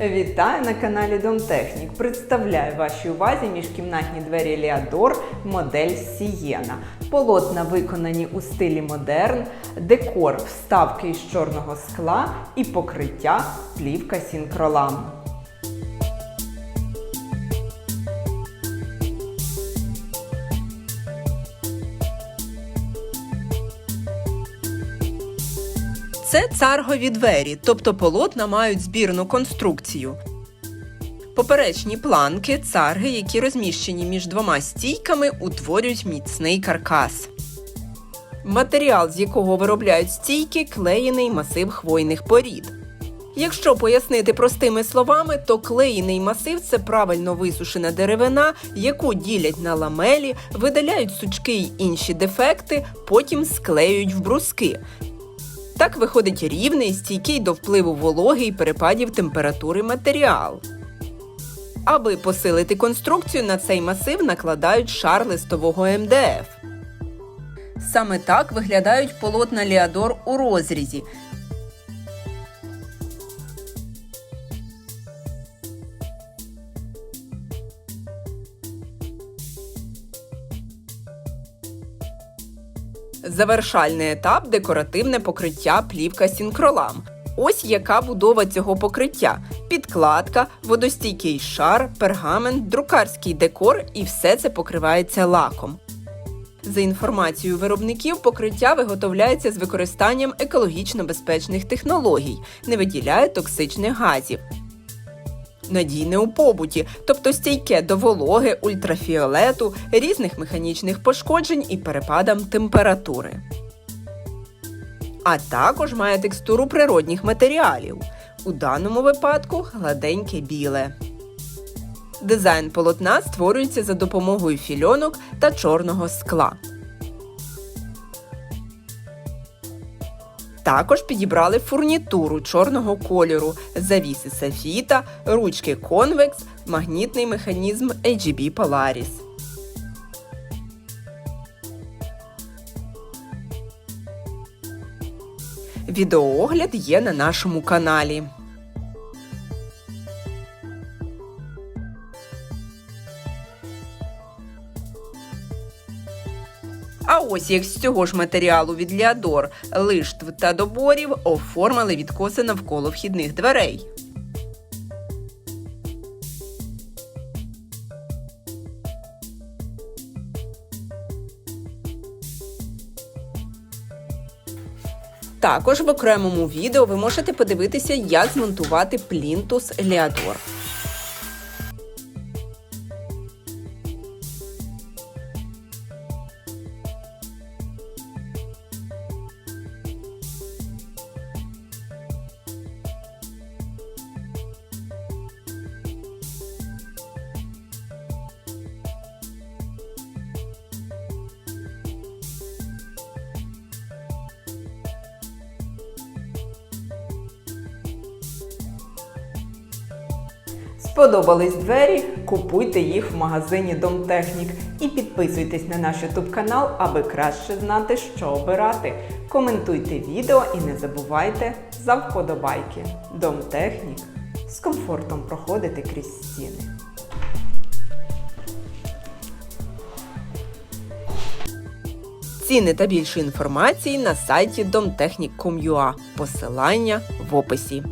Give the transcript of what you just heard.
Вітаю на каналі Домтехнік. Представляю вашій увазі міжкімнатні двері Ліадор модель Сієна. Полотна виконані у стилі модерн, декор вставки із чорного скла і покриття плівка сінкролам. Це царгові двері, тобто полотна мають збірну конструкцію. Поперечні планки, царги, які розміщені між двома стійками, утворюють міцний каркас. Матеріал, з якого виробляють стійки, клеєний масив хвойних порід. Якщо пояснити простими словами, то клеєний масив це правильно висушена деревина, яку ділять на ламелі, видаляють сучки й інші дефекти, потім склеюють в бруски. Так виходить рівний, стійкий до впливу вологи і перепадів температури матеріал. Аби посилити конструкцію, на цей масив накладають шар листового МДФ. Саме так виглядають полотна Ліадор у розрізі. Завершальний етап декоративне покриття плівка сінкролам. Ось яка будова цього покриття: підкладка, водостійкий шар, пергамент, друкарський декор і все це покривається лаком. За інформацією виробників, покриття виготовляється з використанням екологічно безпечних технологій, не виділяє токсичних газів. Надійне у побуті, тобто стійке до вологи, ультрафіолету, різних механічних пошкоджень і перепадам температури. А також має текстуру природних матеріалів. У даному випадку гладеньке біле. Дизайн полотна створюється за допомогою фільонок та чорного скла. Також підібрали фурнітуру чорного кольору, завіси софіта, ручки конвекс, магнітний механізм AGB Polaris. Відеоогляд є на нашому каналі. Ось як з цього ж матеріалу від Ліадор, лиштв та доборів оформили відкоси навколо вхідних дверей. Також в окремому відео ви можете подивитися, як змонтувати плінтус Ліадор. Сподобались двері? Купуйте їх в магазині Домтехнік і підписуйтесь на наш YouTube канал, аби краще знати, що обирати. Коментуйте відео і не забувайте за вподобайки. Домтехнік з комфортом проходити крізь стіни. Ціни та більше інформації на сайті domtechnic.com.ua. Посилання в описі.